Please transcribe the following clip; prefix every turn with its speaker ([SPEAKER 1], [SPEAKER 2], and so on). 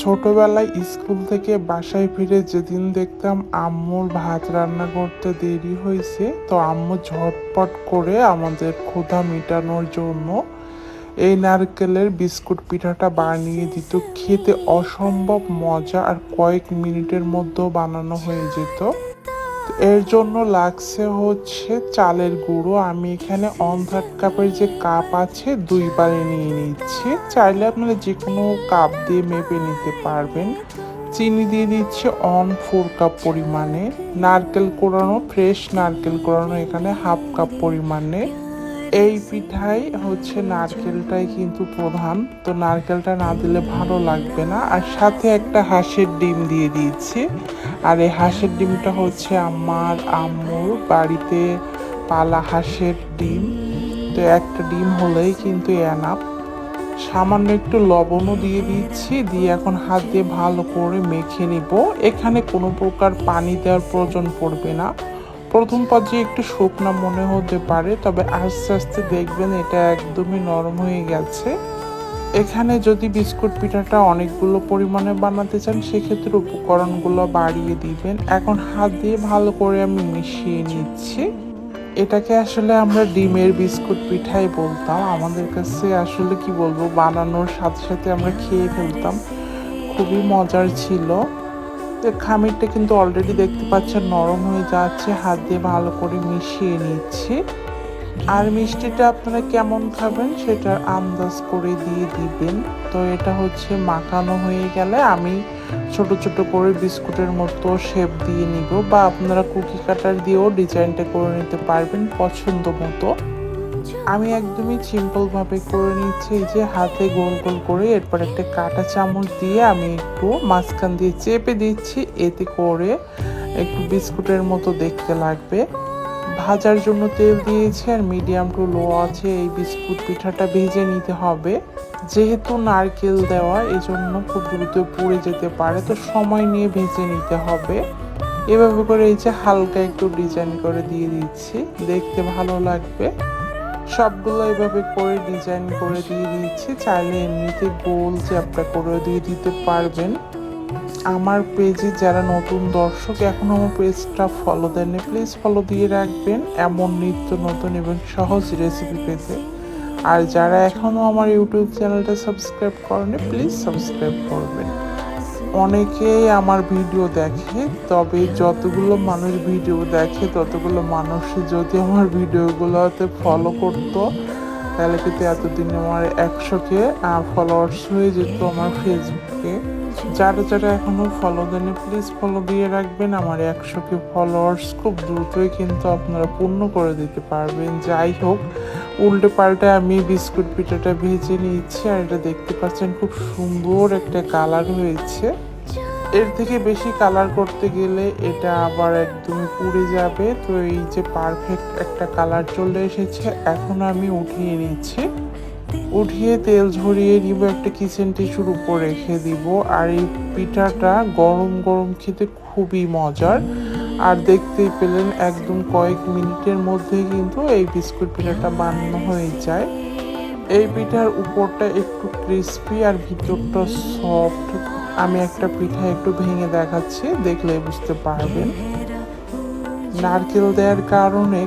[SPEAKER 1] ছোটবেলায় স্কুল থেকে বাসায় ফিরে যেদিন দেখতাম আম্মুর ভাত রান্না করতে দেরি হয়েছে, তো আম্মু ঝটপট করে আমাদের ক্ষুধা মেটানোর জন্য এই নারকেলের বিস্কুট পিঠাটা বানিয়ে দিত। খেতে অসম্ভব মজা আর কয়েক মিনিটের মধ্যেও বানানো হয়ে যেত। এর জন্য লাগছে হচ্ছে চালের গুঁড়ো। আমি এখানে অন থার্ড কাপের যে কাপ আছে দুইবারে নিয়ে নিচ্ছি। চাইলে আপনারা যে কোনো কাপ দিয়ে মেপে নিতে পারবেন। চিনি দিয়ে দিচ্ছে অন ফোর কাপ পরিমাণে। নারকেল কোড়ানো ফ্রেশ নারকেল কোড়ানো এখানে হাফ কাপ পরিমাণে। এই পিঠাই হচ্ছে নারকেলটাই কিন্তু প্রধান। তো নারকেলটা না দিলে ভালো লাগবে না। আর সাথে একটা হাঁসের ডিম দিয়ে দিয়েছি। আর এই হাঁসের ডিমটা হচ্ছে আমার আম্মুর বাড়িতে পালা হাঁসের ডিম। তো একটা ডিম হলেই কিন্তু এনাফ সামান্য একটু লবণও দিয়ে দিচ্ছি। দিয়ে এখন হাত দিয়ে ভালো করে মেখে নিব। এখানে কোনো প্রকার পানি দেওয়ার প্রয়োজন পড়বে না। প্রথম পর্যায়ে একটু শুকনা মনে হতে পারে, তবে আস্তে আস্তে দেখবেন এটা একদমই নরম হয়ে গেছে। এখানে যদি বিস্কুট পিঠাটা অনেকগুলো পরিমাণে বানাতে চান, সেক্ষেত্রে উপকরণগুলো বাড়িয়ে দিবেন। এখন হাত দিয়ে ভালো করে আমি মিশিয়ে নিচ্ছি। এটাকে আসলে আমরা ডিমের বিস্কুট পিঠাই বলতাম। আমাদের কাছে আসলে কি বলব, বানানোর সাথে সাথে আমরা খেয়ে ফেলতাম। খুবই মজার ছিল। খামিরটা কিন্তু অলরেডি দেখতে পাচ্ছেন, নরম হয়ে যাচ্ছে, হাত দিয়ে ভালো করে মিশিয়ে নিচ্ছি। আর মিষ্টিটা আপনারা কেমন খাবেন সেটার আন্দাজ করে দিয়ে দিবেন। তো এটা হচ্ছে মাখানো হয়ে গেলে আমি ছোট ছোট করে বিস্কুটের মতো শেপ দিয়ে নিব বা আপনারা কুকি কাটার দিয়েও ডিজাইনটা করে নিতে পারবেন পছন্দ মতো। আমি একদমই সিম্পল ভাবে করে নিচ্ছি, এই যে হাতে গোল গোল করে এরপর একটা কাঁটা চামচ দিয়ে আমি একটু মাঝখান দিয়ে চেপে দিচ্ছি, এতে করে একটু বিস্কুটের মতো দেখতে লাগবে। ভাজার জন্য তেল দিয়েছি আর মিডিয়াম টু লো আছে, এই বিস্কুট পিঠাটা ভেজে নিতে হবে। যেহেতু নারকেল দেওয়া এই জন্য খুব দ্রুত পুড়ে যেতে পারে, তো সময় নিয়ে ভেজে নিতে হবে। এভাবে করে এই যে হালকা একটু ডিজাইন করে দিয়ে দিচ্ছি, দেখতে ভালো লাগবে। সবগুলো এভাবে করে ডিজাইন করে দিয়ে দিচ্ছি চাইলে এমনিতে গোল যে চ্যাপটা করে দিয়ে দিতে পারবেন। আমার পেজে যারা নতুন দর্শক, এখনও আমার পেজটা ফলো দেননি প্লিজ ফলো দিয়ে রাখবেন। এমন নিত্য নতুন এবং সহজ রেসিপি পেতে। আর যারা এখনও আমার ইউটিউব চ্যানেলটা সাবস্ক্রাইব করেনি প্লিজ সাবস্ক্রাইব করবেন। অনেকেই আমার ভিডিও দেখে, তবে যতগুলো মানুষ ভিডিও দেখে, ততগুলো মানুষ যদি আমার ভিডিওগুলোতে ফলো করতো তাহলে কিন্তু এতদিনে আমার একশোকে ফলোয়ার্স হয়ে যেত আমার ফেসবুকে যারা যারা এখনও ফলো দেননি প্লিজ ফলো দিয়ে রাখবেন। আমার একশোকে ফলোয়ার্স খুব দ্রুতই কিন্তু আপনারা পূর্ণ করে দিতে পারবেন। যাই হোক, উল্টে পাল্টে আমি বিস্কুট পিঠাটা ভেজে নিচ্ছি আর এটা দেখতে পাচ্ছেন খুব সুন্দর একটা কালার হয়েছে। এর থেকে বেশি কালার করতে গেলে এটা আবার একদমই পুড়ে যাবে। তো এই যে পারফেক্ট একটা কালার চলে এসেছে, এখন আমি উঠিয়ে নিচ্ছি। উঠিয়ে তেল ঝরিয়ে নিব, একটা কিচেন টিস্যুর উপর রেখে দিব। আর এই পিঠাটা গরম গরম খেতে খুবই মজার। আর দেখতেই পেলেন, একদম কয়েক মিনিটের মধ্যেই কিন্তু এই বিস্কুট পিঠাটা বানানো হয়ে যায়। এই পিঠার উপরটা একটু ক্রিস্পি আর ভিতরটা সফট আমি একটা পিঠা একটু ভেঙে দেখাচ্ছি দেখলে বুঝতে পারবেন। নারকেল দেওয়ার কারণে